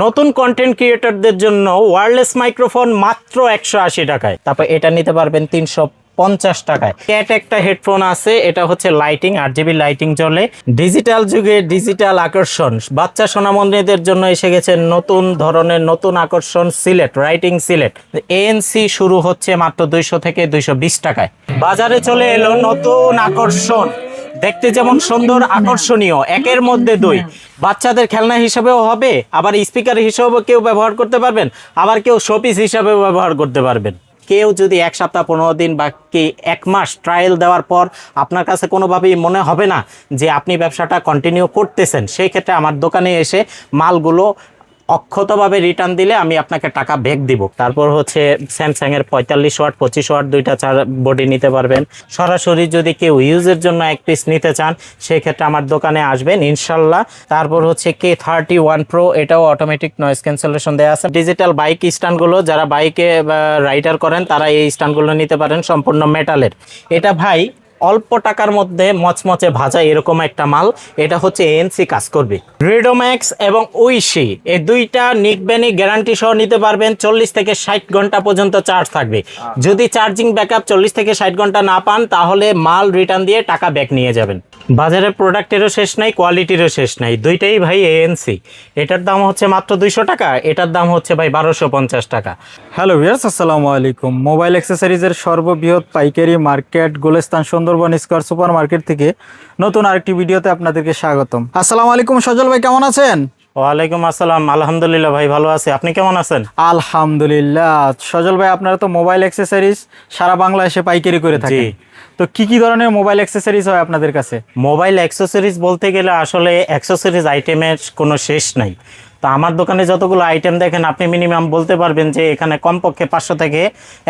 নতুন কন্টেন্ট ক্রিয়েটরদের জন্য wireless microphone মাত্র একশো আশি টাকায়। তারপর এটা নিতে পারবেন তিনশো পঞ্চাশ টাকায়। ক্যাট একটা হেডফোন আছে, এটা হচ্ছে লাইটিং আট জিবি লাইটিং চলে। ডিজিটাল যুগে ডিজিটাল আকর্ষণ। বাচ্চা সোনামন্দিরদের জন্য এসে গেছে নতুন ধরনের নতুন আকর্ষণ সিলেট রাইটিং সিলেট। এএনসি শুরু হচ্ছে মাত্র দুইশো থেকে দুইশো বিশ টাকায়। বাজারে চলে এলো নতুন আকর্ষণ। দেখতে যেমন সুন্দর আকর্ষণীয় একের মধ্যে দুই। বাচ্চাদের খেলনা হিসাবেও হবে আবার স্পিকার হিসাবেও কেউ ব্যবহার করতে পারবেন আবার কেউ শোপিস হিসাবেও ব্যবহার করতে পারবেন। কেউ যদি এক সপ্তাহ পনেরো দিন বা কি এক মাস ট্রায়াল দেওয়ার পর আপনার কাছে কোনোভাবেই মনে হবে না যে আপনি ব্যবসাটা কন্টিনিউ করতেছেন সেই ক্ষেত্রে আমার দোকানে এসে মালগুলো অক্ষতভাবে রিটার্ন দিলে আমি আপনাকে টাকা ব্যাক দিব। তারপর হচ্ছে স্যামসাং এর পঁয়তাল্লিশ ওয়াট পঁচিশ ওয়াট দুইটা চার বডি নিতে পারবেন। সরাসরি যদি কেউ ইউজের জন্য এক পিস নিতে চান সেই ক্ষেত্রে আমার দোকানে আসবেন, ইনশাল্লাহ। তারপর হচ্ছে কে থার্টি ওয়ান প্রো এটাও অটোমেটিক নয়েজ ক্যান্সেলেশন দেওয়া আছে। ডিজিটাল বাইক স্ট্যান্ডগুলো যারা বাইকে রাইডার করেন, তারা এই স্ট্যান্ডগুলো নিতে পারেন সম্পূর্ণ মেটালের এটা ভাই অল্প টাকার মধ্যে মচমচে ভাজা এরকম একটা মাল। এটা হচ্ছে এএনসি কাজ করবে। রেডোম্যাক্স এবং উইশি এই দুইটা নিকবেনি গ্যারান্টি সহ নিতে পারবেন। চল্লিশ থেকে ষাট ঘণ্টা পর্যন্ত চার্জ থাকবে। যদি চার্জিং ব্যাকআপ চল্লিশ থেকে ষাট ঘণ্টা না পান তাহলে মাল রিটার্ন দিয়ে টাকা ব্যাক নিয়ে যাবেন। বাজারে প্রোডাক্টেরও শেষ নাই, কোয়ালিটিরও শেষ নাই। দুইটাই ভাই এএনসি এটার দাম হচ্ছে মাত্র দুইশো টাকা, এটার দাম হচ্ছে ভাই বারোশো পঞ্চাশ টাকা। হ্যালো ভিউয়ার্স আসসালামু আলাইকুম। মোবাইল অ্যাক্সেসরিজের সর্ববৃহৎ পাইকারি market Gulistan Sundarban square super market থেকে নতুন আরেকটি ভিডিওতে আপনাদেরকে স্বাগতম। আসসালামু আলাইকুম সজল ভাই, কেমন আছেন? ওয়ালাইকুম আসসালাম। আলহামদুলিল্লাহ ভাই ভালো আছে। আপনি কেমন আছেন? আলহামদুলিল্লাহ। সজল ভাই আপনারা তো মোবাইল অ্যাক্সেসরিজ সারা বাংলাদেশে পাইকারি করে থাকেন। তো কি কি ধরনের মোবাইল অ্যাক্সেসরিজ হয় আপনাদের কাছে? মোবাইল অ্যাক্সেসরিজ বলতে গেলে আসলে অ্যাক্সেসরিজ আইটেমের কোনো শেষ নাই। তো আমার দোকানে যতগুলো আইটেম দেখেন আপনি মিনিমাম বলতে পারবেন যে এখানে কমপক্ষে পাঁচশো থেকে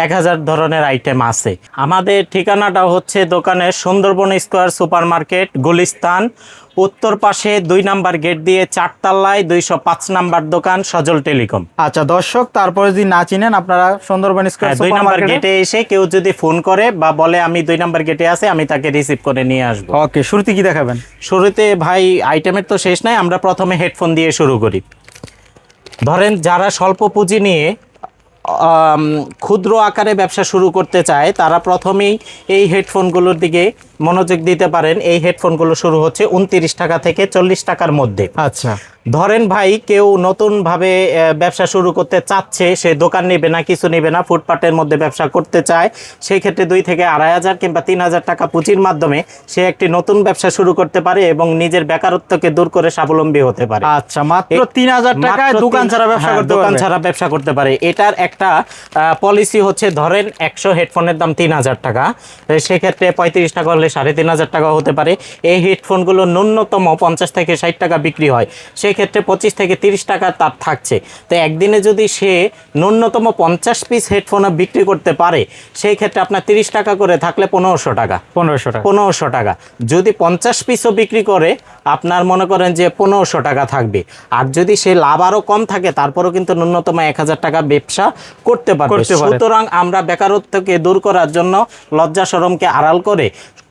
এক হাজার ধরনের আইটেম আছে। আমাদের ঠিকানাটা হচ্ছে দোকানের Sundarban square super market Gulistan উত্তর পাশে দুই নাম্বার গেট দিয়ে চারতলায় দুইশো পাঁচ নাম্বার দোকান সজল টেলিকম। আচ্ছা দর্শক তারপরে যদি না চিনেন আপনারা সুন্দরবন স্কোয়ার হ্যাঁ, দুই নাম্বার গেটে এসে কেউ যদি ফোন করে বা বলে আমি দুই নাম্বার গেটে আছে আমি তাকে রিসিভ করে নিয়ে আসব। ওকে শুরুতে কি দেখাবেন? শুরুতে ভাই আইটেমের তো শেষ নাই আমরা প্রথমে হেডফোন দিয়ে শুরু করি। ধরেন যারা স্বল্প পুঁজি নিয়ে ক্ষুদ্র আকারে ব্যবসা শুরু করতে চায়, তারা প্রথমেই এই হেডফোনগুলোর দিকে মনোযোগ দিতে পারেন। এই হেডফোনগুলো শুরু হচ্ছে উনত্রিশ টাকা থেকে চল্লিশ টাকার মধ্যে। আচ্ছা। ধরেন ভাই কেউ নতুনভাবে ব্যবসা শুরু করতে চাচ্ছে সে দোকান নেবে না কিছু নেবে না ফুটপাতের মধ্যে ব্যবসা করতে চায় সেই ক্ষেত্রে দুই থেকে আড়াই হাজার কিংবা তিন হাজার টাকা পুঁজির মাধ্যমে সে একটি নতুন ব্যবসা শুরু করতে পারে এবং নিজের বেকারত্বকে দূর করে স্বাবলম্বী হতে পারে। আচ্ছা মাত্র তিন হাজার টাকায় দোকান ছাড়া ব্যবসা হ্যাঁ, করতে দোকান ছাড়া ব্যবসা করতে পারে। এটার একটা পলিসি হচ্ছে ধরেন একশো হেডফোনের দাম তিন হাজার টাকা সেক্ষেত্রে পঁয়ত্রিশ টাকা হলে সাড়ে তিন হাজার টাকা হতে পারে। এই হেডফোনগুলো ন্যূনতম পঞ্চাশ থেকে ষাট টাকা বিক্রি হয়। সেক্ষেত্রে পঁচিশ থেকে তিরিশ টাকা তার থাকছে। তো একদিনে যদি সে ন্যূনতম পঞ্চাশ পিস হেডফোন বিক্রি করতে পারে সেই ক্ষেত্রে আপনার তিরিশ টাকা করে থাকলে পনেরোশো টাকা। পনেরোশো টাকা। পনেরোশো টাকা। যদি পঞ্চাশ পিসও বিক্রি করে আপনার মনে করেন যে পনেরোশো টাকা থাকবে। আর যদি সে লাভ আরও কম থাকে তারপরেও কিন্তু ন্যূনতম এক হাজার টাকা ব্যবসা করতে পারবে। সুতরাং আমরা বেকারত্বকে দূর করার জন্য লজ্জা সরমকে আড়াল করে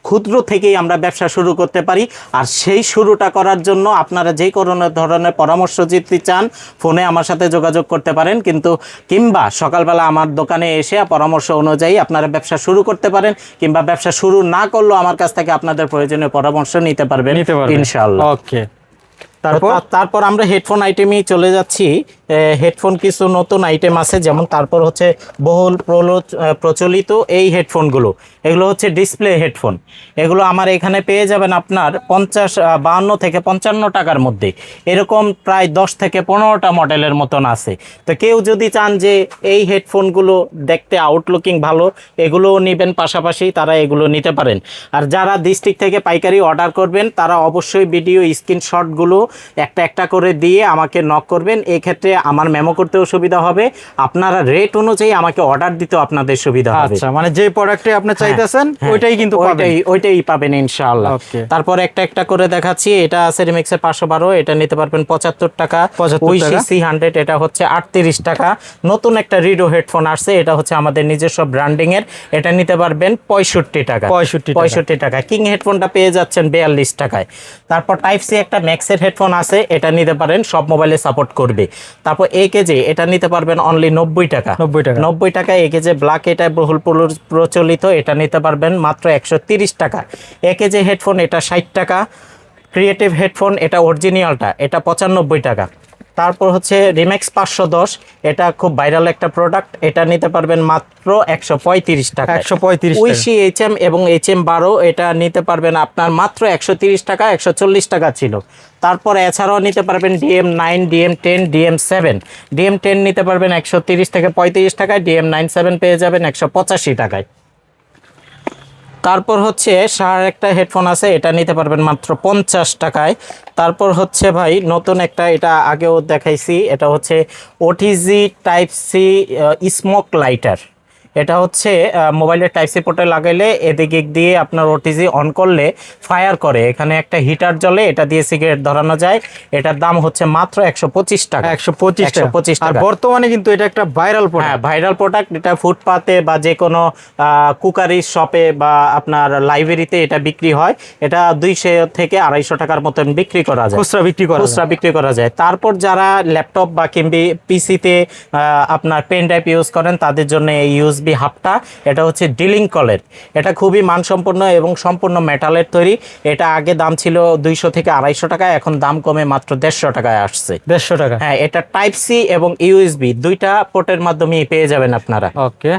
ক্ষুদ্র থেকেই আমরা ব্যবসা শুরু করতে পারি। আর সেই শুরুটা করার জন্য আপনারা যে কোনো ধরনের পরামর্শ দিতে চান ফোনে আমার সাথে যোগাযোগ করতে পারেন। কিন্তু কিংবা সকালবেলা আমার দোকানে এসে পরামর্শ অনুযায়ী আপনারা ব্যবসা শুরু করতে পারেন কিংবা ব্যবসা শুরু না করলেও আমার কাছ থেকে আপনাদের প্রয়োজনীয় পরামর্শ নিতে পারবেন। নিতে পারবেন। ইনশাআল্লাহ। ওকে। তারপর? তারপর আমরা হেডফোন আইটেমেই চলে যাচ্ছি। হেডফোন কিছু নতুন আইটেম আছে, যেমন তারপর হচ্ছে বহুল প্রচলিত এই হেডফোনগুলো এগুলো হচ্ছে ডিসপ্লে হেডফোন এগুলো আমার এখানে পেয়ে যাবেন আপনার পঞ্চাশ বাহান্ন থেকে পঞ্চান্ন টাকার মধ্যে। এরকম প্রায় দশ থেকে পনেরোটা মডেলের মতন আছে। তো কেউ যদি চান যে এই হেডফোনগুলো দেখতে আউটলুকিং ভালো, এগুলোও নেবেন। পাশাপাশি তারা এগুলো নিতে পারেন। আর যারা ডিস্ট্রিক্ট থেকে পাইকারি অর্ডার করবেন, তারা অবশ্যই ভিডিও স্ক্রিনশটগুলো একটা একটা করে দিয়ে আমাকে নক করবেন। এই ক্ষেত্রে আমার মেমো করতেও সুবিধা হবে। আপনারা রেট অনুযায়ী আমাকে অর্ডার দিতেও আপনাদের সুবিধা হবে। আচ্ছা মানে যে প্রোডাক্টে আপনি চাইতেছেন হ্যাঁ, ওইটাই কিন্তু পাবেন। ওইটাই ওইটাই পাবেন ইনশাআল্লাহ। তারপর একটা একটা করে দেখাচ্ছি। এটা আছে রিমিক্সের পাঁচশো বারো এটা নিতে পারবেন পঁচাত্তর টাকা। 75 ওই সি হান্ড্রেড এটা হচ্ছে আটত্রিশ টাকা। নতুন একটা রিডো হেডফোন আসছে এটা হচ্ছে আমাদের নিজস্ব ব্র্যান্ডিং এর এটা নিতে পারবেন পঁয়ষট্টি টাকা। 65 টাকা। পঁয়ষট্টি টাকা। কিং হেডফোনটা পেয়ে যাচ্ছেন বিয়াল্লিশ টাকায়। তারপর টাইপ সি একটা ম্যাক্সের হেডফোন হেডফোন আছে এটা নিতে পারেন সব মোবাইলে সাপোর্ট করবে। তারপর এ কেজি এটা নিতে পারবেন অনলি নব্বই টাকা। নব্বই টাকা। নব্বই টাকা এ কেজি ব্ল্যাক এটা বহুল প্রচলিত এটা নিতে পারবেন মাত্র একশো তিরিশ টাকা। এ কেজি হেডফোন এটা ষাট টাকা। ক্রিয়েটিভ হেডফোন এটা অরিজিনালটা এটা পঁচানব্বই টাকা। তারপর হচ্ছে রিমেক্স পাঁচশো দশ এটা খুব ভাইরাল একটা প্রোডাক্ট এটা নিতে পারবেন মাত্র একশো পঁয়ত্রিশ টাকা একশো পঁয়ত্রিশ উইশি এইচ এম এবং এইচ এম বারো এটা নিতে পারবেন আপনার মাত্র একশো তিরিশ টাকা একশো চল্লিশ টাকা ছিল। তারপর এছাড়াও নিতে পারবেন DM nine DM ten DM seven DM ten নিতে পারবেন একশো তিরিশ থেকে পঁয়ত্রিশ টাকায় ডিএম নাইন সেভেন পেয়ে যাবেন একশো পঁচাশি টাকায়। তারপর হচ্ছে সার একটা হেডফোন আছে, এটা নিতে পারবেন মাত্র পঞ্চাশ টাকায়। তারপর হচ্ছে ভাই, নতুন একটা, এটা আগেও দেখাইছি, এটা হচ্ছে OTG type C smoke lighter এটা হচ্ছে মোবাইলের টাইপ সি পোর্টে লাগাইলে এদিকে দিয়ে আপনার ওটিজি অন করলে ফায়ার করে। এখানে একটা হিটার জ্বলে এটা দিয়ে সিগারেট ধরানো যায়। এটার দাম হচ্ছে মাত্র একশো পঁচিশ টাকা। একশো পঁচিশ 125 আর টাকা। বর্তমানে কিন্তু এটা একটা ভাইরাল হ্যাঁ ভাইরাল প্রোডাক্ট এটা ফুটপাতে বা যে কোনো কুকারি শপে বা আপনার লাইব্রেরিতে এটা বিক্রি হয়। এটা দুইশো থেকে আড়াইশো টাকার মতন বিক্রি করা যায়। খুচরা বিক্রি করা খুচরা বিক্রি করা যায়। তারপর যারা ল্যাপটপ বা কিংবি পিসিতে আপনার পেন ড্রাইভ ইউজ করেন তাদের জন্য এই ইউএসবি হাবটা এটা হচ্ছে ডিলিং কলের। এটা খুবই মানসম্পন্ন এবং সম্পূর্ণ মেটালের তৈরি। এটা আগে দাম ছিল দুইশো থেকে আড়াইশো টাকা এখন দাম কমে মাত্র দেড়শো টাকায় আসছে। দেড়শো টাকা। হ্যাঁ এটা টাইপ সি এবং ইউএসবি দুইটা পোর্টের মাধ্যমে পেয়ে যাবেন আপনারা। ওকে।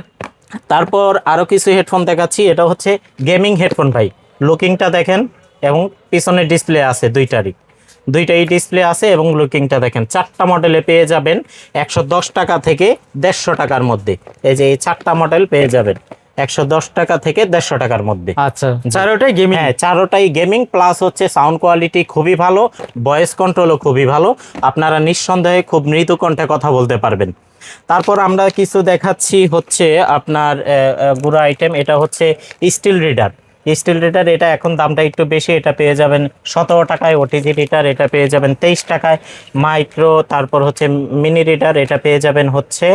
তারপর আরও কিছু হেডফোন দেখাচ্ছি এটা হচ্ছে গেমিং হেডফোন ভাই। লুকিংটা দেখেন এবং পিছনে ডিসপ্লে আছে দুইটারই। দুইটাই ডিসপ্লে আছে এবং লুকিংটা দেখেন চারটা মডেলে পেয়ে যাবেন একশো দশ টাকা থেকে দেড়শো টাকার মধ্যে। এই যে এই চারটা মডেল পেয়ে যাবেন একশো দশ টাকা থেকে দেড়শো টাকার মধ্যে। আচ্ছা চারোটাই গেমিং হ্যাঁ চারোটাই গেমিং প্লাস হচ্ছে সাউন্ড কোয়ালিটি খুবই ভালো ভয়েস কন্ট্রোলও খুবই ভালো। আপনারা নিঃসন্দেহে খুব মৃদু কণ্ঠে কথা বলতে পারবেন। তারপর আমরা কিছু দেখাচ্ছি হচ্ছে আপনার আহ, আইটেম এটা হচ্ছে স্টিল রিডার স্টিল রেটার এটা এখন দামটা একটু বেশি এটা পেয়ে যাবেন সতেরো টাকায় ওটিজি রিটার এটা পেয়ে যাবেন তেইশ টাকায়। মাইক্রো তারপর হচ্ছে মিনি রিটার এটা পেয়ে যাবেন হচ্ছে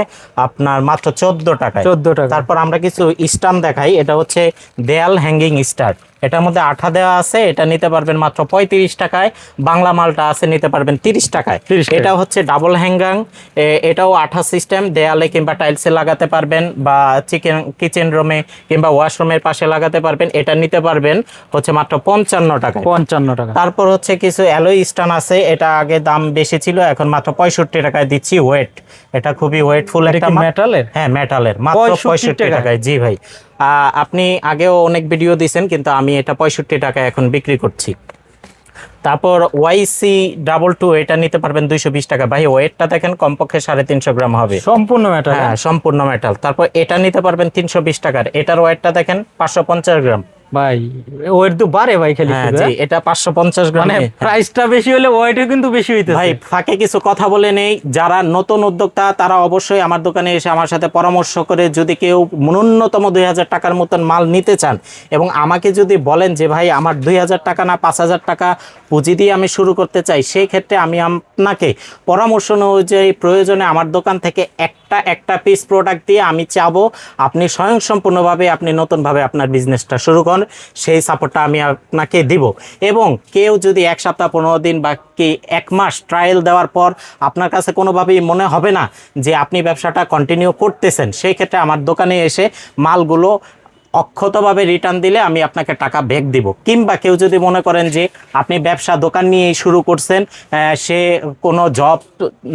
আপনার মাত্র চোদ্দ টাকায়। চোদ্দ টাকা। তারপর আমরা কিছু স্টাম্প দেখাই এটা হচ্ছে দেয়াল হ্যাঙ্গিং স্টার। এটার মধ্যে আঠা দেওয়া আছে এটা নিতে পারবেন মাত্র পঁয়ত্রিশ টাকায়। বাংলা মালটা আছে নিতে পারবেন তিরিশ টাকায়। এটা হচ্ছে ডাবল হ্যাঙ্গাং এটাও আঠা সিস্টেম দেয়ালে কিংবা টাইলসে লাগাতে পারবেন বা চিকেন কিচেন রুমে কিংবা ওয়াশরুমের পাশে লাগাতে পারবেন এটা নিতে পারবেন হচ্ছে মাত্র পঞ্চান্ন টাকা পঞ্চান্ন টাকা। তারপর হচ্ছে কিছু অ্যালোই স্টান আছে এটা আগে দাম বেশি ছিল এখন মাত্র পঁয়ষট্টি টাকায় দিচ্ছি ওয়েট এটা খুবই ওয়েটফুল একটা মেটালের হ্যাঁ মেটালের মাত্র পঁয়ষট্টি টাকায়? জি ভাই। আপনি আগেও অনেক ভিডিও দিয়েছেন কিন্তু আমি এটা পঁয়ষট্টি টাকা এখন বিক্রি করছি। তারপর ওয়াইসি ডাবল টু এটা নিতে পারবেন দুইশো বিশ টাকা। ভাই ওয়েটটা দেখেন কমপক্ষে সাড়ে তিনশো গ্রাম হবে। সম্পূর্ণ মেটাল হ্যাঁ? সম্পূর্ণ মেটাল তারপর এটা নিতে পারবেন তিনশো বিশ টাকার। এটার ওয়েটটা দেখেন পাঁচশো পঞ্চাশ গ্রাম। ভাই ওয়েট তো বাড়ে ভাই খালি হ্যাঁ জি হ্যাঁ? এটা পাঁচশো পঞ্চাশ গ্রাম মানে প্রাইসটা বেশি হলে ওয়েটও কিন্তু বেশি হইতেছে। ভাই ফাঁকে কিছু কথা বলে নেই। যারা নতুন উদ্যোক্তা তারা অবশ্যই আমার দোকানে এসে আমার সাথে পরামর্শ করে যদি কেউ ন্যূনতম দুই হাজার টাকার মতন মাল নিতে চান এবং আমাকে যদি বলেন যে ভাই আমার দুই হাজার টাকা না পাঁচ হাজার টাকা পুঁজি দিয়ে আমি শুরু করতে চাই সেই ক্ষেত্রে আমি আপনাকে পরামর্শ অনুযায়ী প্রয়োজনে আমার দোকান থেকে একটা একটা পিস প্রোডাক্ট দিয়ে আমি চাবো। আপনি স্বয়ংসম্পূর্ণভাবে আপনি নতুনভাবে আপনার বিজনেসটা শুরু করেন, সেই সাপোর্টটা আমি আপনাকে দিব। এবং কেউ যদি এক সপ্তাহ, পনেরো দিন বা কি এক মাস ট্রায়াল দেওয়ার পর আপনার কাছে কোনোভাবেই মনে হবে না যে আপনি ব্যবসাটা কন্টিনিউ করতেছেন, সেই ক্ষেত্রে আমার দোকানে এসে মালগুলো অক্ষতভাবে রিটার্ন দিলে আমি আপনাকে টাকা ব্যাক দিব। কিংবা কেউ যদি মনে করেন যে আপনি ব্যবসা দোকান নিয়েই শুরু করছেন সে কোনো জব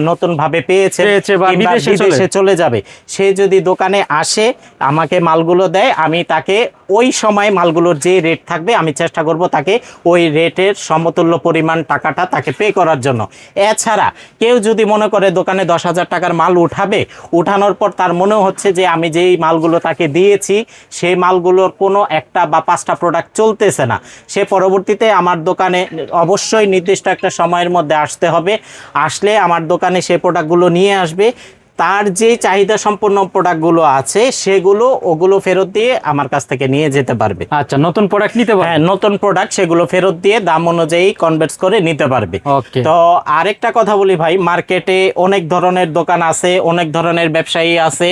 নতুনভাবে পেয়েছে পেয়েছে বিদেশে চলে- যাবে সে যদি দোকানে আসে আমাকে মালগুলো দেয় আমি তাকে ওই সময় মালগুলোর যে রেট থাকবে আমি চেষ্টা করব তাকে ওই রেটের সমতুল্য পরিমাণ টাকাটা তাকে পে করার জন্য। এছাড়া কেউ যদি মনে করে দোকানে দশ হাজার টাকার মাল উঠাবে উঠানোর পর তার মনে হচ্ছে যে আমি যেই মালগুলো তাকে দিয়েছি সেই মালগুলোর কোনো একটা বা পাঁচটা প্রোডাক্ট চলতেছে না। সে পরবর্তীতে আমার দোকানে অবশ্যই নির্দিষ্ট একটা সময়ের মধ্যে আসতে হবে। আসলে আমার দোকানে সে প্রোডাক্টগুলো নিয়ে আসবে। তার যে চাহিদা সম্পন্ন প্রোডাক্টগুলো আছে সেগুলো ওগুলো ফেরত দিয়ে আমার কাছ থেকে নিয়ে যেতে পারবে। আচ্ছা নতুন প্রোডাক্ট নিতে পারেন হ্যাঁ নতুন প্রোডাক্ট সেগুলো ফেরত দিয়ে দাম অনুযায়ী কনভার্ট করে নিতে পারবে। ওকে। তো আরেকটা কথা বলি ভাই মার্কেটে অনেক ধরনের দোকান আছে অনেক ধরনের ব্যবসায়ী আছে।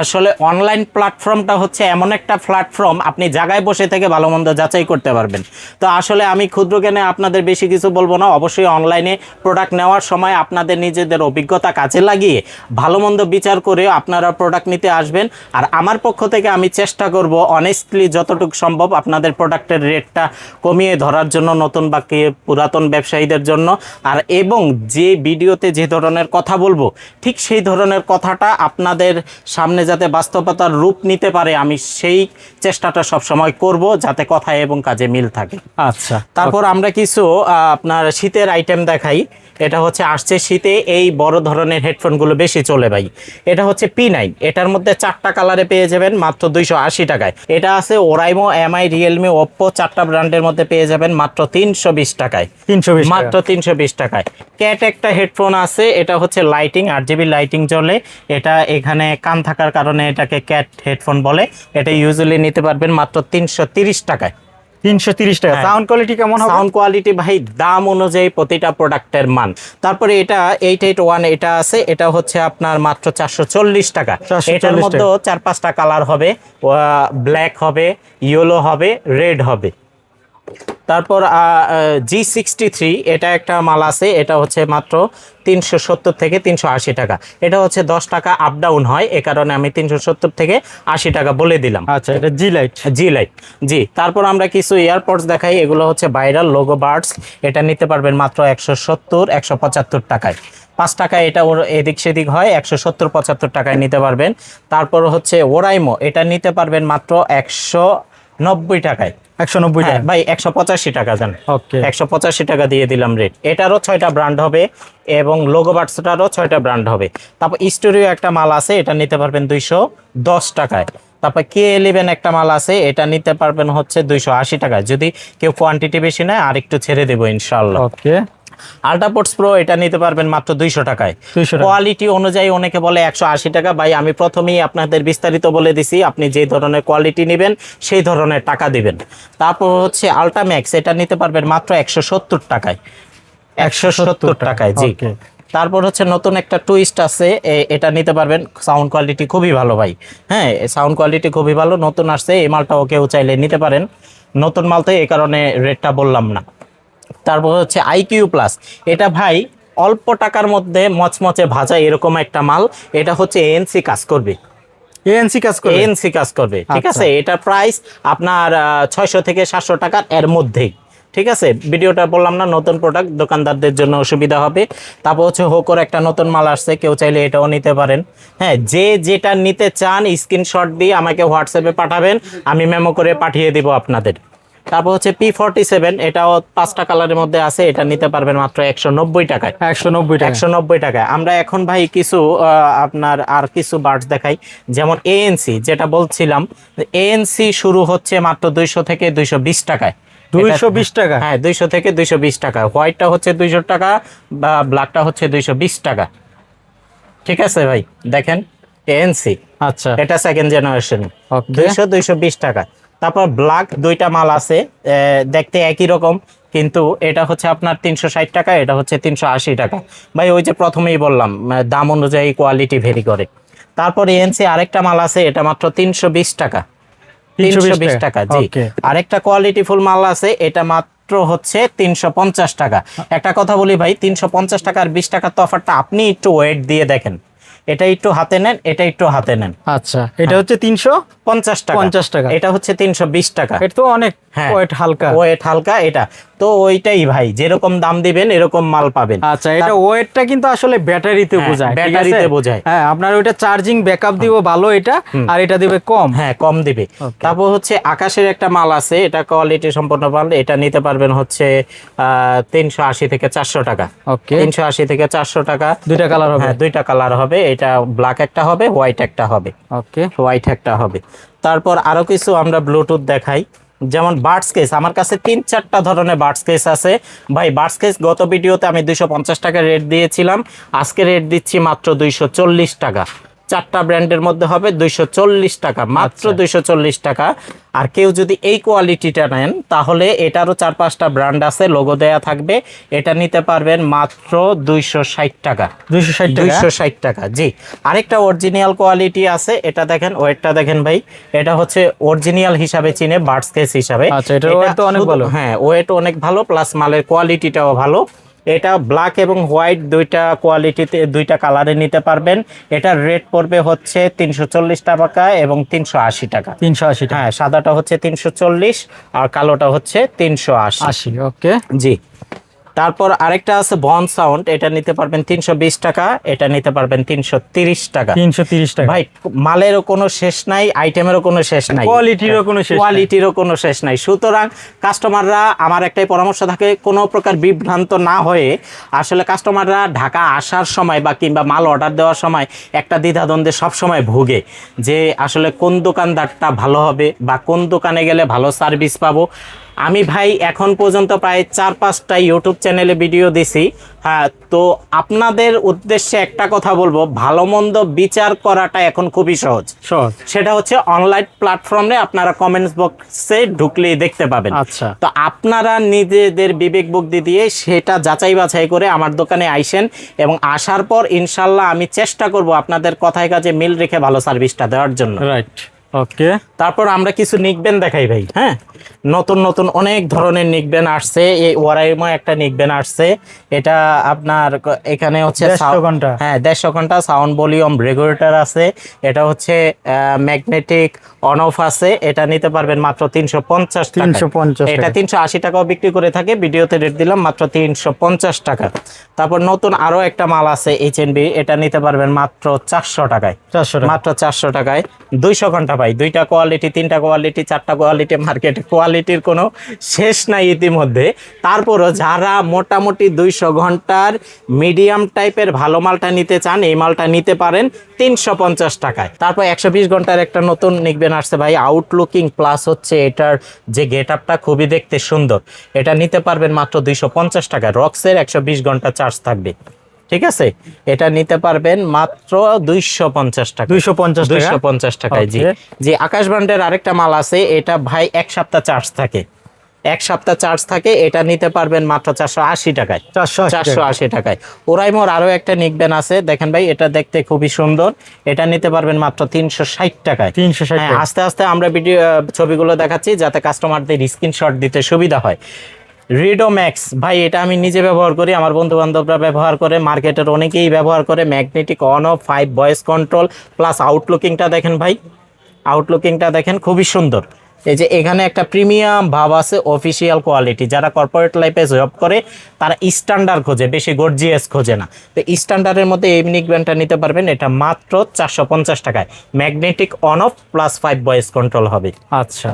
আসলে অনলাইন প্ল্যাটফর্মটা হচ্ছে এমন একটা প্ল্যাটফর্ম আপনি জায়গায় বসে থেকে ভালো মন্দ যাচাই করতে পারবেন। তো আসলে আমি ক্ষুদ্র জ্ঞানে আপনাদের বেশি কিছু বলব না অবশ্যই অনলাইনে প্রোডাক্ট নেওয়ার সময় আপনাদের নিজেদের অভিজ্ঞতা কাজে লাগিয়ে ভালো মন্দ বিচার করে আপনারা প্রোডাক্ট নিতে আসবেন। আর আমার পক্ষ থেকে আমি চেষ্টা করব অনেস্টলি যতটুকু সম্ভব আপনাদের প্রোডাক্টের রেটটা কমিয়ে ধরার জন্য নতুন বা কি পুরাতন ব্যবসায়ীদের জন্য। আর এবং যে ভিডিওতে যে ধরনের কথা বলব ঠিক সেই ধরনের কথাটা আপনাদের সামনে যাতে বাস্তবতার রূপ নিতে পারে আমি সেই চেষ্টাটা সবসময় করব যাতে কথা এবং কাজে মিল থাকে। আচ্ছা। তারপর আমরা কিছু আপনার শীতের আইটেম দেখাই। এটা হচ্ছে আসছে শীতে এই বড় ধরনের হেডফোনগুলো বেশি চলে ভাই। এটা হচ্ছে পি নাইন এটার মধ্যে চারটা কালারে পেয়ে যাবেন মাত্র দুইশো আশি টাকায়। এটা আছে ওরাইমো এমআই রিয়েলমি ওপ্পো চারটা ব্র্যান্ডের মধ্যে পেয়ে যাবেন মাত্র তিনশো বিশ টাকায়। তিনশো বিশ মাত্র তিনশো বিশ টাকায়। ক্যাট একটা হেডফোন আছে এটা হচ্ছে লাইটিং আট জিবি লাইটিং চলে এটা এখানে কান থাকার কারণে এটাকে ক্যাট হেডফোন বলে। এটা ইউজুয়ালি নিতে পারবেন মাত্র তিনশো তিরিশ টাকায়। তিনশো তিরিশ টাকা। হ্যাঁ। সাউন্ড কোয়ালিটি কেমন হবে? সাউন্ড কোয়ালিটি ভাই দাম অনুযায়ী প্রতিটা প্রোডাক্টের মান। তারপরে এটা এইট এইট ওয়ান এটা আছে এটা হচ্ছে আপনার মাত্র চারশো চল্লিশ টাকা। এটার মধ্যে চার পাঁচটা কালার হবে ব্ল্যাক হবে ইয়েলো হবে রেড হবে। তারপর জি সিক্সটি থ্রি এটা একটা মাল আছে এটা হচ্ছে মাত্র তিনশো সত্তর থেকে তিনশো আশি টাকা। এটা হচ্ছে দশ টাকা আপ ডাউন হয় এ কারণে আমি তিনশো সত্তর থেকে আশি টাকা বলে দিলাম। আচ্ছা এটা জি লাইট জি লাইট জি। তারপর আমরা কিছু এয়ারপডস দেখাই এগুলো হচ্ছে ভাইরাল লোগো বার্ডস এটা নিতে পারবেন মাত্র একশো সত্তর একশো পঁচাত্তর টাকায়। পাঁচ টাকা এটা ওর এদিক সেদিক হয় একশো সত্তর পঁচাত্তর টাকায় নিতে পারবেন। তারপর হচ্ছে ওরাইমো এটা নিতে পারবেন মাত্র একশো নব্বই টাকায়। একশো নব্বই হ্যাঁ, টাকা। ভাই একশো পঁচাশি টাকা দেন ওকে একশো পঁচাশি টাকা দিয়ে দিলাম রেট এটারও ছয়টা ব্র্যান্ড হবে এবং লোগো বার্ডসটারও ছয়টা ব্র্যান্ড হবে। তারপর স্টোরিও একটা মাল আছে এটা নিতে পারবেন দুইশো দশ টাকায়। তারপর কে ইলেভেন একটা মাল আছে এটা নিতে পারবেন হচ্ছে দুইশো আশি টাকায়। যদি কেউ কোয়ান্টিটি বেশি নেয় আর একটু ছেড়ে দেবো ইনশাল্লাহ ওকে আল্ট্রাপোর্টস প্রো এটা নিতে পারবেন মাত্র দুইশো টাকায়। কোয়ালিটি অনুযায়ী অনেকে বলে একশো আশি টাকা। ভাই আমি প্রথমেই আপনাদের বিস্তারিত বলে দিছি আপনি যে ধরনের কোয়ালিটি নেবেন সেই ধরনের টাকা দিবেন। তারপর হচ্ছে আল্ট্রাম্যাক্স এটা নিতে পারবেন মাত্র একশো সত্তর টাকায়। একশো সত্তর টাকায় জি। তারপর হচ্ছে নতুন একটা টুইস্ট আছে এটা নিতে পারবেন সাউন্ড কোয়ালিটি খুবই ভালো ভাই। হ্যাঁ সাউন্ড কোয়ালিটি খুবই ভালো নতুন আসছে এই মালটাও কেউ চাইলে নিতে পারেন। নতুন মাল তো এই কারণে রেটটা বললাম না। তারপর হচ্ছে আইকিউ প্লাস এটা ভাই অল্প টাকার মধ্যে মচমচে ভাজা এরকম একটা মাল। এটা হচ্ছে এএনসি কাজ করবে। এএনসি কাজ করে এএনসি কাজ করবে ঠিক আচ্ছা। আছে? এটা প্রাইস আপনার ছয়শো থেকে সাতশো টাকার এর মধ্যেই ঠিক আছে? ভিডিওটা বললাম না নতুন প্রোডাক্ট দোকানদারদের জন্য অসুবিধা হবে। তারপর হচ্ছে হোকোর একটা নতুন মাল আসছে কেউ চাইলে এটাও নিতে পারেন। হ্যাঁ যে যেটা নিতে চান স্ক্রিনশট দিয়ে আমাকে হোয়াটসঅ্যাপে পাঠাবেন আমি মেমো করে পাঠিয়ে দিব আপনাদের। তারপর হচ্ছে পি ফর্টি সেভেন এটাও পাঁচটা কালারের মধ্যে আছে এটা নিতে পারবেন মাত্র একশো নব্বই টাকায়। একশো নব্বই একশো নব্বই টাকায়। আমরা এখন ভাই কিছু আপনার আর কিছু বার্ডস দেখাই যেমন এএনসি যেটা বলছিলাম এএনসি শুরু হচ্ছে মাত্র দুইশো থেকে দুইশো বিশ টাকায়। দুইশো বিশ টাকা? হ্যাঁ দুইশো থেকে দুইশো বিশ টাকা। হোয়াইটটা হচ্ছে দুইশো টাকা বা ব্ল্যাকটা হচ্ছে দুইশো বিশ টাকা। ঠিক আছে ভাই? দেখেন এএনসি আচ্ছা। এটা সেকেন্ড জেনারেশন Okay. দুইশো দুইশো বিশ টাকা তারপর ব্ল্যাক দুইটা মাল আছে দেখতে একই রকম কিন্তু এটা হচ্ছে আপনার তিনশো ষাট টাকা এটা হচ্ছে তিনশো আশি টাকা। ভাই ওই যে প্রথমেই বললাম দাম অনুযায়ী কোয়ালিটি ভেরি করে। তারপর এএনসি আরেকটা মাল আছে এটা মাত্র তিনশো বিশ টাকা। 320 তিনশো বিশ টাকা? জি। আরেকটা কোয়ালিটি ফুল মাল আছে এটা মাত্র হচ্ছে তিনশো পঞ্চাশ টাকা। একটা কথা বলি ভাই তিনশো পঞ্চাশ টাকা আর বিশ টাকার তফারটা আপনি একটু ওয়েট দিয়ে দেখেন। এটা একটু হাতে নেন এটা একটু হাতে নেন আচ্ছা এটা হচ্ছে তিনশো পঞ্চাশ টাকা 50 টাকা। এটা হচ্ছে তিনশো বিশ টাকা এটা তো অনেক। ওয়েট হালকা। ওয়েট হালকা এটা। তো ওইটাই ভাই যেরকম দাম দিবেন এরকম মাল পাবেন। আচ্ছা এটা ওয়েটটা কিন্তু আসলে ব্যাটারিতে হ্যাঁ, বোঝায় ব্যাটারিতে বোঝায়। হ্যাঁ আপনার ওইটা চার্জিং ব্যাকআপ দিব ভালো এটা আর এটা দিবে কম। হ্যাঁ কম দিবে। তারপর হচ্ছে আকাশের একটা মাল আছে এটা কোয়ালিটি সম্পন্ন মাল এটা নিতে পারবেন হচ্ছে তিনশো আশি থেকে চারশো টাকা। ওকে তিনশো আশি থেকে চারশো টাকা। দুইটা কালার হবে। হ্যাঁ দুইটা কালার হবে এটা ব্ল্যাক একটা হবে হোয়াইট একটা হবে। ওকে হোয়াইট একটা হবে। তারপর আরও কিছু আমরা ব্লুটুথ দেখাই। যেমন বার্ডস কেস আমার কাছে তিন চারটা ধরনের বার্ডস কেস আছে। ভাই বার্ডস কেস গত ভিডিওতে আমি দুইশো পঞ্চাশ টাকা রেট দিয়েছিলাম। আজকে রেট দিচ্ছি মাত্র দুইশো চল্লিশ টাকা। চারটা ব্র্যান্ডের মধ্যে হবে দুইশো চল্লিশ টাকা মাত্র আচ্ছা। দুইশো চল্লিশ টাকা। আর কেউ যদি এই কোয়ালিটিটা নেন তাহলে এটারও চার পাঁচটা ব্র্যান্ড আছে লোগো দেয়া থাকবে। এটা নিতে পারবেন মাত্র দুইশো ষাট টাকা। দুইশো দুইশো ষাট টাকা জি। আরেকটা অরিজিনাল কোয়ালিটি আছে এটা দেখেন ওয়েটটা দেখেন ভাই। এটা হচ্ছে অরিজিনাল হিসাবে চিনে বার্ডস কেস হিসাবে। আচ্ছা, weight তো অনেক ভালো। হ্যাঁ ওয়েট অনেক ভালো প্লাস মালের কোয়ালিটিটাও ভালো। এটা ব্ল্যাক এবং হোয়াইট দুইটা কোয়ালিটিতে দুইটা কালারে নিতে পারবেন। এটার রেট পড়বে হচ্ছে তিনশো চল্লিশ টাকা এবং তিনশো আশি টাকা। তিনশো হ্যাঁ সাদাটা হচ্ছে তিনশো চল্লিশ আর কালোটা হচ্ছে তিনশো আশি। আশি ওকে জি। তারপর আরেকটা আছে বন সাউন্ড এটা নিতে পারবেন তিনশো বিশ টাকা এটা নিতে পারবেন তিনশো তিরিশ টাকা। তিনশো তিরিশ টাকা। ভাই মালেরও কোনো শেষ নাই আইটেমেরও কোনো শেষ নাই। কোয়ালিটিরও কোনো শেষ কোয়ালিটিরও কোনো শেষ নাই। সুতরাং কাস্টমাররা আমার একটাই পরামর্শ থাকে কোনো প্রকার বিভ্রান্ত না হয়ে আসলে কাস্টমাররা ঢাকা আসার সময় বা কিংবা মাল অর্ডার দেওয়ার সময় একটা দ্বিধাদ্বন্দ্বে সবসময় ভুগে যে আসলে কোন দোকানদারটা ভালো হবে বা কোন দোকানে গেলে ভালো সার্ভিস পাবো। আমি ভাই এখন পর্যন্ত প্রায় চার পাঁচটা ইউটিউব চ্যানেলে ভিডিও দিছি। হ্যাঁ তো আপনাদের উদ্দেশ্যে একটা কথা বলব ভালো মন্দ বিচার করাটা এখন খুবই সহজ। সহজ। সেটা হচ্ছে অনলাইন প্ল্যাটফর্মে আপনারা কমেন্টস বক্সে ঢুকলেই দেখতে পাবেন। আচ্ছা। তো আপনারা নিজেদের বিবেক বুদ্ধি দিয়ে সেটা যাচাই বাছাই করে আমার দোকানে আইসেন এবং আসার পর ইনশাল্লাহ আমি চেষ্টা করব আপনাদের কথায় কাজে মিল রেখে ভালো সার্ভিসটা দেওয়ার জন্য। রাইট ওকে তারপর আমরা কিছু নিকবেন দেখাই ভাই হ্যাঁ? নতুন নতুন অনেক ধরনের নিকবেন আসছে। এই ওয়ারাইমো একটা নিকবেন আসছে। এটা আপনার এখানে হচ্ছে ঘণ্টা। হ্যাঁ দেড়শো ঘণ্টা সাউন্ড ভলিউম রেগুলেটর আছে। এটা হচ্ছে ম্যাগনেটিক অন অফ আছে। এটা নিতে পারবেন মাত্র তিনশো পঞ্চাশ 350 এটা তিনশো আশি টাকাও বিক্রি করে থাকে। ভিডিওতে রেট দিলাম মাত্র তিনশো পঞ্চাশ টাকা। তারপর নতুন আরও একটা মাল আছে এইচ এন বি এটা নিতে পারবেন মাত্র চারশো টাকায়। চারশো মাত্র চারশো টাকায়। দুইশো ঘণ্টা পাই দুইটা কোয়ালিটি তিনটা কোয়ালিটি চারটা কোয়ালিটি মার্কেটে কোয়ালিটির কোনো শেষ নাই ইতিমধ্যে। তারপরও যারা মোটামুটি দুইশো ঘণ্টার মিডিয়াম টাইপের ভালো মালটা নিতে চান, এই মালটা নিতে পারেন তিনশো পঞ্চাশ টাকায়। তারপর একশো বিশ ঘণ্টার একটা নতুন নিকবেন আসছে ভাই আউটলুকিং প্লাস হচ্ছে এটার যে গেট আপটা খুবই দেখতে সুন্দর। এটা নিতে পারবেন মাত্র দুইশো পঞ্চাশ টাকায়। রক্সের একশো বিশ ঘণ্টা চার্জ থাকবে। ঠিক আছে? এটা নিতে পারবেন মাত্র দুইশো পঞ্চাশ টাকা দুইশো পঞ্চাশ দুইশো পঞ্চাশ টাকায় জি. যে আকাশ ব্র্যান্ডের আরেকটা মাল আছে এটা ভাই এক সপ্তাহ চার্জ থাকে। এক সপ্তাহ চার্জ থাকে এটা নিতে পারবেন মাত্র চারশো আশি টাকায়। চারশো আশি চারশো টাকা। আশি টাকায়। ওরাইমোর আরও একটা নিকবেন আছে দেখেন ভাই এটা দেখতে খুবই সুন্দর। এটা নিতে পারবেন মাত্র তিনশো ষাট টাকায়। তিনশো ষাট হ্যাঁ আস্তে আস্তে আমরা ভিডিও ছবিগুলো দেখাচ্ছি যাতে কাস্টমারদের স্ক্রিনশট দিতে সুবিধা হয়। রিডো ম্যাক্স ভাই, এটা আমি নিজে ব্যবহার করি, আমার বন্ধু বান্ধবরা ব্যবহার করে, মার্কেটের অনেকেই ব্যবহার করে magnetic on off five voice control plus আউটলুকিংটা দেখেন ভাই। আউটলুকিংটা দেখেন, খুবই সুন্দর। এই যে এখানে একটা প্রিমিয়াম ভাব আছে অফিসিয়াল কোয়ালিটি যারা কর্পোরেট লাইফে জব করে, তারা স্ট্যান্ডার্ড খোঁজে, বেশি গর্জিয়াস খোঁজে না। তো স্ট্যান্ডার্ডের মধ্যে এই মিনিক ব্যান্ডটা নিতে পারবেন, এটা মাত্র চারশো পঞ্চাশ টাকায়। Magnetic on off plus five voice control হবে। আচ্ছা.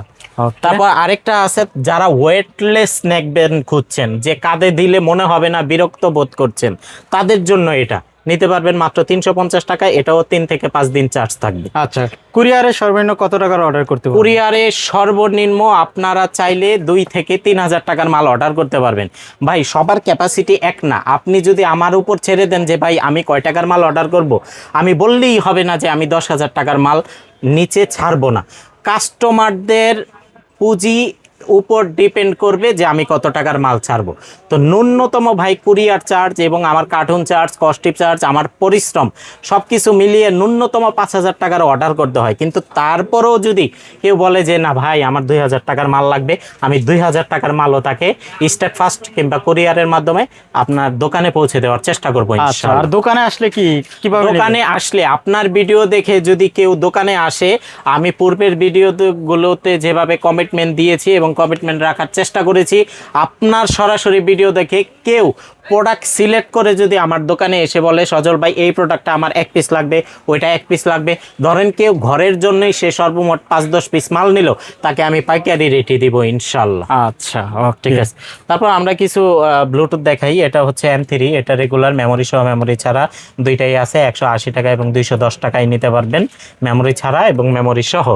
তারপর আরেকটা আছে যারা ওয়েটলেস নেক ব্যান্ড খুঁজছেন যে কাঁধে দিলে মনে হবে না বিরক্ত বোধ করছেন তাদের জন্য এটা। নিতে পারবেন মাত্র তিনশো পঞ্চাশ টাকায় এটাও তিন থেকে পাঁচ দিন চার্জ থাকবে। আচ্ছা কুরিয়ারে সর্বনিম্ন কত টাকার অর্ডার করতে পারব কুরিয়ারে সর্বনিম্ন আপনারা চাইলে দুই থেকে তিন হাজার টাকার মাল অর্ডার করতে পারবেন। ভাই সবার ক্যাপাসিটি এক না। আপনি যদি আমার উপর ছেড়ে দেন যে ভাই আমি কয় টাকার মাল অর্ডার করব? আমি বললেই হবে না যে আমি দশ হাজার টাকার মাল নিচে ছাড়বো না। কাস্টমারদের পুঁজি উপর ডিপেন্ড করবে যে আমি কত টাকার মাল ছাড়বো। তো ন্যূনতম ভাই কুরিয়ার চার্জ এবং আমার কার্টুন চার্জ কস্টিপ চার্জ আমার পরিশ্রম সব কিছু মিলিয়ে ন্যূনতম পাঁচ হাজার টাকার অর্ডার করতে হয়। কিন্তু তারপরেও যদি কেউ বলে যে না ভাই আমার দুই হাজার টাকার মাল লাগবে আমি দুই হাজার টাকার মালও তাকে স্টেট ফাস্ট কিংবা কুরিয়ারের মাধ্যমে আপনার দোকানে পৌঁছে দেওয়ার চেষ্টা করব আচ্ছা আর দোকানে আসলে কি কীভাবে দোকানে আসলে আপনার ভিডিও দেখে যদি কেউ দোকানে আসে আমি পূর্বের ভিডিওগুলোতে যেভাবে কমিটমেন্ট দিয়েছি এবং কমিটমেন্ট রাখার চেষ্টা করেছি। আপনার সরাসরি ভিডিও দেখে কেউ প্রোডাক্ট সিলেক্ট করে যদি আমার দোকানে এসে বলে সজল ভাই এই প্রোডাক্টটা আমার এক পিস লাগবে ওইটা এক পিস লাগবে। ধরেন কেউ ঘরের জন্যই সে সর্বমোট পাঁচ দশ পিস মাল নিল তাকে আমি পাইকারি রেটে দিব ইনশাল্লাহ। আচ্ছা ঠিক আছে। তারপর আমরা কিছু ব্লুটুথ দেখাই এটা হচ্ছে এম থ্রি এটা রেগুলার মেমোরি সহ মেমোরি ছাড়া দুইটাই আছে একশো আশি টাকা এবং দুইশো দশ টাকায় নিতে পারবেন মেমোরি ছাড়া এবং মেমোরি সহ।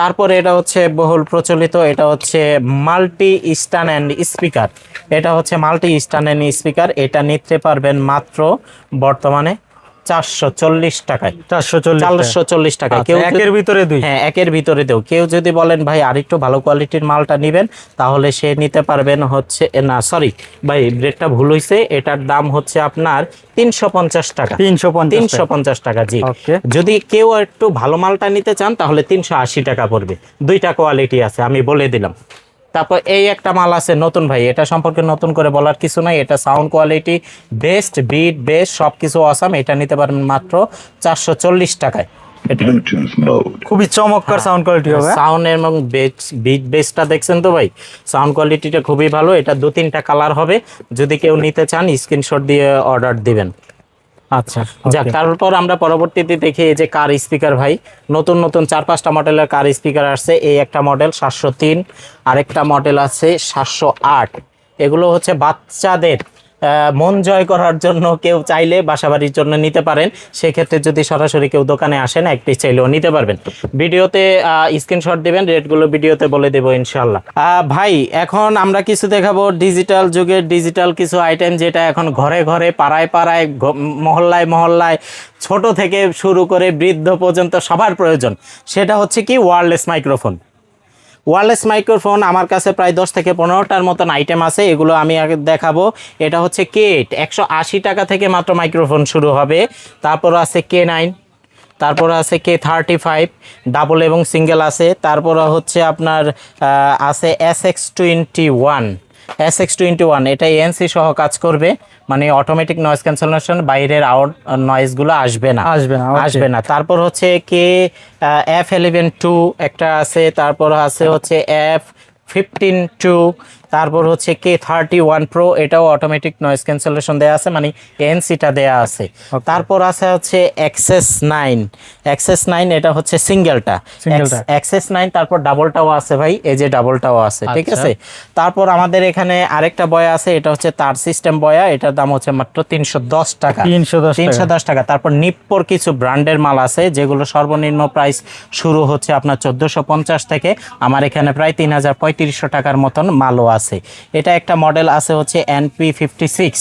তারপরে এটা হচ্ছে বহুল প্রচলিত এটা হচ্ছে মাল্টি স্টান অ্যান্ড স্পিকার। এটা হচ্ছে মাল্টি স্টান অ্যান্ড স্পিকার। এটা নিতে পারবেন মাত্র বর্তমানে চারশো চল্লিশ টাকায়। চারশো চল্লিশ চারশো চল্লিশ টাকায়। কেউ আচ্ছা, একের ভিতরে দুই। হ্যাঁ একের ভিতরে দেও কেউ যদি বলেন ভাই আরেকটু ভালো কোয়ালিটির মালটা নেবেন তাহলে সে নিতে পারবেন হচ্ছে না সরি ভাই ব্রেডটা ভুল হইছে। এটার দাম হচ্ছে আপনার তিনশো পঞ্চাশ টাকা। তিনশো তিনশো পঞ্চাশ টাকা জি। যদি কেউ একটু ভালো মালটা নিতে চান তাহলে তিনশো আশি টাকা পড়বে। দুইটা কোয়ালিটি আছে আমি বলে দিলাম। তারপর এই একটা মাল আছে নতুন ভাই। এটা সম্পর্কে নতুন করে বলার কিছু নাই। এটা sound quality best beat best সব কিছু অসাম এটা নিতে পারবেন মাত্র চারশো চল্লিশ টাকায়. খুবই চমৎকার সাউন্ড কোয়ালিটি হবে। সাউন্ড এবং বিট বেসটা দেখছেন তো ভাই? সাউন্ড কোয়ালিটিটা খুবই ভালো। এটা দু তিনটা কালার হবে। যদি কেউ নিতে চান স্ক্রিনশট দিয়ে অর্ডার দিবেন। আচ্ছা যাক তারপর আমরা পরবর্তীতে দেখি এই যে কার স্পিকার ভাই। নতুন নতুন চার পাঁচটা মডেলের কার স্পিকার আসছে। এই একটা মডেল সাতশো তিন আরেকটা মডেল আছে সাতশো আট। এগুলো হচ্ছে বাচ্চাদের মন জয় করার জন্য কেউ চাইলে বাসাবাড়ির জন্য নিতে পারেন। সেক্ষেত্রে যদি সরাসরি কেউ দোকানে আসেন একটি চাইলেও নিতে পারবেন। ভিডিওতে স্ক্রিনশট দিবেন রেটগুলো ভিডিওতে বলে দেবো ইনশাল্লাহ ভাই, এখন আমরা কিছু দেখাবো ডিজিটাল যুগের ডিজিটাল কিছু আইটেম যেটা এখন ঘরে ঘরে, পাড়ায় পাড়ায় মহল্লায় মহল্লায়, ছোট থেকে শুরু করে বৃদ্ধ পর্যন্ত সবার প্রয়োজন। সেটা হচ্ছে কি ওয়্যারলেস মাইক্রোফোন ওয়্যারলেস মাইক্রোফোন আমার কাছে প্রায় দশ থেকে পনেরোটার মতন আইটেম আছে, এগুলো আমি দেখাবো। এটা হচ্ছে কেট একশো আশি টাকা থেকে মাত্র মাইক্রোফোন শুরু হবে। তারপর আছে কে নাইন তারপর আছে কে থার্টি ফাইভ ডাবল এবং সিঙ্গেল আছে। তারপর হচ্ছে আপনার আছে S X twenty one S X twenty one এটা এনসি সহ কাজ করবে। মানে অটোমেটিক নয়েজ ক্যান্সেলেশন বাইরের আউট নয়েজগুলো আসবে না। আসবে না. আসবে না। তারপর হচ্ছে কে এফ এলেভেন টু একটা আছে তারপর আছে হচ্ছে এফ ফিফটিন টু তারপর হচ্ছে কে থার্টি ওয়ান প্রো এটাও অটোমেটিক নয়েজ ক্যান্সেলেশন দেওয়া আছে মানে এনসিটা দেওয়া আছে। তারপর আছে হচ্ছে এক্সেস নাইন এক্সেস নাইন এটা হচ্ছে সিঙ্গেলটা। এক্সেস নাইন তারপর ডাবলটাও আছে ভাই এই যে ডাবলটাও আছে ঠিক আচ্ছা। আছে? তারপর আমাদের এখানে আরেকটা বয়া আছে এটা হচ্ছে তার সিস্টেম বয়া এটার দাম হচ্ছে মাত্র তিনশো দশ টাকা। তিনশো দশ তিনশো দশ টাকা। তারপর নিপ্পোর কিছু ব্র্যান্ডের মাল আছে যেগুলো সর্বনিম্ন প্রাইস শুরু হচ্ছে আপনার চোদ্দোশো পঞ্চাশ থেকে আমার এখানে প্রায় তিন হাজার পঁয়ত্রিশশো টাকার মতন মালও আছে এটা একটা মডেল আছে হচ্ছে এনপি ফিফটি সিক্স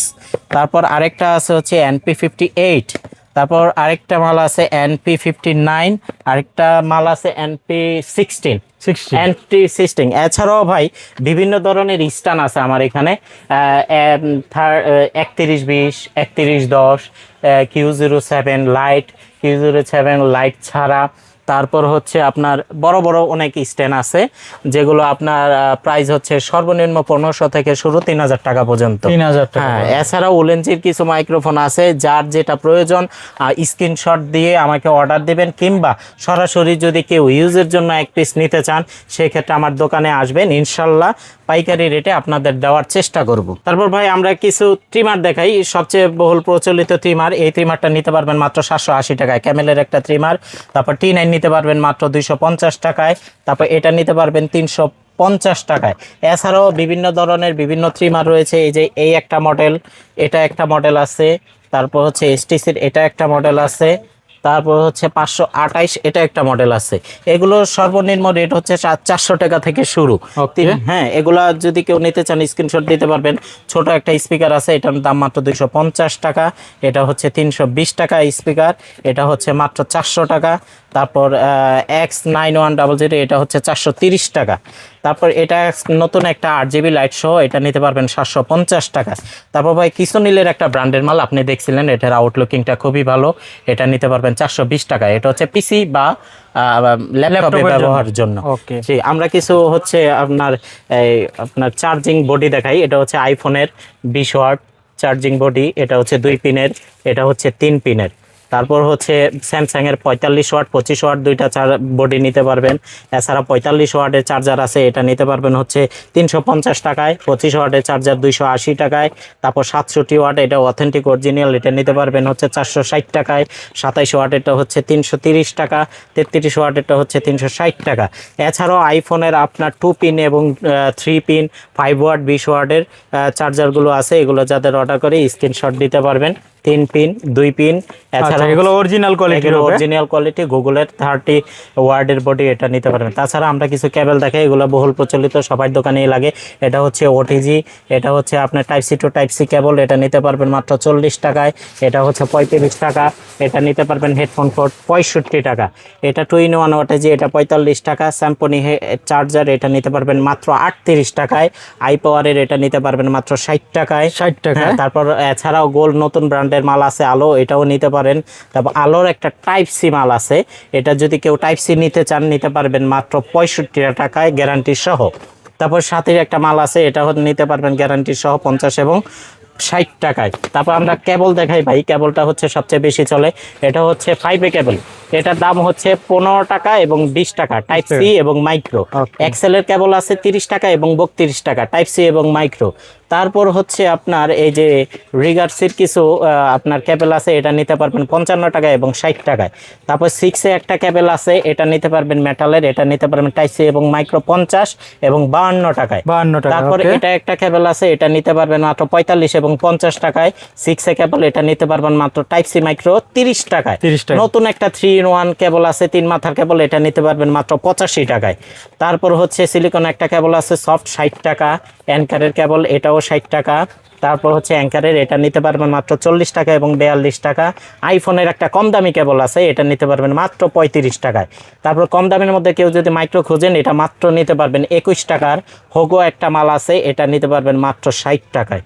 তারপর আরেকটা আছে হচ্ছে এনপি ফিফটি এইট তারপর আরেকটা মাল আছে এনপি ফিফটি নাইন আরেকটা মাল আছে এনপি সিক্সটিন সিক্সটি অ্যান্টি সিস্টিং এছাড়াও ভাই বিভিন্ন ধরনের স্টান আছে আমার এখানে। একত্রিশ বিশ একত্রিশ দশ Q zero seven light Q zero seven light ছাড়া। তারপর হচ্ছে আপনার বড় বড় অনেক স্ট্যান্ড আছে যেগুলো আপনার প্রাইস হচ্ছে সর্বনিম্ন পনেরোশো থেকে শুরু তিন হাজার টাকা পর্যন্ত। তিন হাজার টাকা হ্যাঁ এছাড়াও ওলেন্সির কিছু মাইক্রোফোন আছে যার যেটা প্রয়োজন স্ক্রিনশট দিয়ে আমাকে অর্ডার দেবেন কিংবা সরাসরি যদি কেউ ইউজের জন্য এক পিস নিতে চান সেক্ষেত্রে আমার দোকানে আসবেন। ইনশাল্লাহ পাইকারি রেটে আপনাদের দেওয়ার চেষ্টা করব। তারপর ভাই, আমরা কিছু ট্রিমার দেখাই। সবচেয়ে বহুল প্রচলিত ট্রিমার এই ট্রিমারটা নিতে পারবেন মাত্র সাতশো আশি টাকায়। ক্যামেলের একটা ট্রিমার তারপর টি নাইন নিতে পারবেন মাত্র দুইশো পঞ্চাশ টাকায়। তারপর এটা নিতে পারবেন তিনশো পঞ্চাশ টাকায়। এছাড়াও বিভিন্ন ধরনের বিভিন্ন ট্রিমার রয়েছে। এই যে এই একটা মডেল এটা একটা মডেল আছে। তারপর হচ্ছে এসটিসির এটা একটা মডেল আছে। তারপর হচ্ছে পাঁচশো আঠাইশ এটা একটা মডেল আছে। এগুলো সর্বনিম্ন রেট হচ্ছে চারশো টাকা থেকে শুরু। হ্যাঁ এগুলা যদি কেউ নিতে চান স্ক্রিনশট দিতে পারবেন। ছোট একটা স্পিকার আছে এটার দাম মাত্র দুইশো পঞ্চাশ টাকা। এটা হচ্ছে তিনশো বিশ টাকা স্পিকার এটা হচ্ছে মাত্র চারশো টাকা। তারপর X nine one double zero এটা হচ্ছে চারশো তিরিশ টাকা। তারপর এটা নতুন একটা আট জিবি লাইট সহ এটা নিতে পারবেন সাতশো পঞ্চাশ টাকা। তারপর ভাই কিছু কিসোনিলের একটা ব্র্যান্ডের মাল আপনি দেখছিলেন এটার আউটলুকিংটা খুবই ভালো। এটা নিতে পারবেন চারশো বিশ টাকা। এটা হচ্ছে পিসি বা ল্যাপটপে। ব্যবহারের জন্য। জি আমরা কিছু হচ্ছে আপনার এই আপনার চার্জিং বডি দেখাই। এটা হচ্ছে আইফোনের বিশ ওয়াট চার্জিং বডি এটা হচ্ছে দুই পিনের এটা হচ্ছে তিন পিনের তারপর হচ্ছে স্যামসাং এর পঁয়তাল্লিশ ওয়াট, পঁচিশ ওয়াট দুইটা চার বডি নিতে পারবেন। এছাড়া পঁয়তাল্লিশ ওয়াটের চার্জার আছে, এটা নিতে পারবেন হচ্ছে তিনশো পঞ্চাশ টাকায়, পঁচিশ ওয়াটের চার্জার দুইশো আশি টাকায়, তারপর সাতষট্টি ওয়াট, এটা অথেন্টিক অরিজিনাল এটা নিতে পারবেন হচ্ছে চারশো ষাট টাকায়, সাতাইশ ওয়াটেরটা হচ্ছে তিনশো তিরিশ টাকা, তেত্রিশ ওয়াটেরটা হচ্ছে তিনশো ষাট টাকা। এছাড়াও আইফোনের আপনার টু পিন এবং থ্রি পিন ফাইভ ওয়াট বিশ ওয়াটের চার্জারগুলো আছে, এগুলো যাদের অর্ডার করে স্ক্রিনশট দিতে পারবেন। তিন পিন দুই পিন। এছাড়া এগুলো অরিজিনাল কোয়ালিটির হবে? অরিজিনাল কোয়ালিটি গুগলের থার্টি ওয়ার্ডের বডি এটা নিতে পারবেন। তাছাড়া আমরা কিছু কেবল দেখাই এগুলো বহুল প্রচলিত সবার দোকানেই লাগে। এটা হচ্ছে ওটিজি এটা হচ্ছে আপনার type C to type C cable এটা নিতে পারবেন মাত্র চল্লিশ টাকায়। এটা হচ্ছে পঁয়ত্রিশ টাকা এটা নিতে পারবেন হেডফোন কোড পঁয়ষট্টি টাকা। এটা টু ইন ওয়ান ওয়াটেজি এটা পঁয়তাল্লিশ টাকা। স্যাম্পনি চার্জার এটা নিতে পারবেন মাত্র আটত্রিশ টাকায়। আই পাওয়ারের এটা নিতে পারবেন মাত্র ষাট টাকায়। ষাট টাকা হ্যাঁ, তারপর এছাড়াও গোল নতুন ব্র্যান্ডের মাল আছে আলো এটাও নিতে পারেন। তারপর আলোর একটা টাইপ সি মাল আছে এটা যদি কেউ টাইপ সি নিতে চান নিতে পারবেন মাত্র পঁয়ষট্টি টাকায় গ্যারান্টি সহ। তারপর সাথে একটা মাল আছে এটা নিতে পারবেন গ্যারান্টি সহ পঞ্চাশ এবং ষাট টাকায়। তারপর আমরা কেবল দেখাই ভাই কেবলটা হচ্ছে সবচেয়ে বেশি চলে এটা হচ্ছে ফাইভ এ কেবল এটার দাম হচ্ছে পনেরো টাকা এবং বিশ টাকা টাইপ সি এবং মাইক্রো এক্সেলের কেবল আছে তিরিশ টাকা এবং বত্রিশ টাকা টাইপ সি এবং মাইক্রো তারপর হচ্ছে আপনার এই যে রিগার্সির কিছু আপনার ক্যাবেল আছে এটা নিতে পারবেন পঞ্চান্ন টাকায় এবং ষাট টাকায়। তারপর সিক্সে একটা ক্যাবেল আছে এটা নিতে পারবেন মেটালের এটা নিতে পারবেন টাইপ সি এবং মাইক্রো পঞ্চাশ এবং বাহান্ন টাকায়। বাহান্ন টাকা তারপর এটা একটা কেবল আছে এটা নিতে পারবেন মাত্র পঁয়তাল্লিশ এবং পঞ্চাশ টাকায়। সিক্সে কেবল এটা নিতে পারবেন মাত্র টাইপ সি মাইক্রো তিরিশ টাকায়। 30 টাকা। নতুন একটা থ্রি ইন ওয়ান কেবল আছে তিন মাথার কেবল এটা নিতে পারবেন মাত্র পঁচাশি টাকায়। তারপর হচ্ছে সিলিকন একটা কেবল আছে সফট ষাট টাকা। অ্যাঙ্কারের কেবল এটাও ষাট টাকা। তারপর হচ্ছে অ্যাঙ্কারের এটা নিতে পারবেন মাত্র চল্লিশ টাকা এবং বেয়াল্লিশ টাকা। আইফোনের একটা কম দামি কেবল আছে, এটা নিতে পারবেন মাত্র পঁয়ত্রিশ টাকায়। তারপর কম দামের মধ্যে কেউ যদি মাইক্রো খোঁজেন, এটা মাত্র নিতে পারবেন একুশ টাকার। হোগো একটা মাল আছে, এটা নিতে পারবেন মাত্র ষাট টাকায়।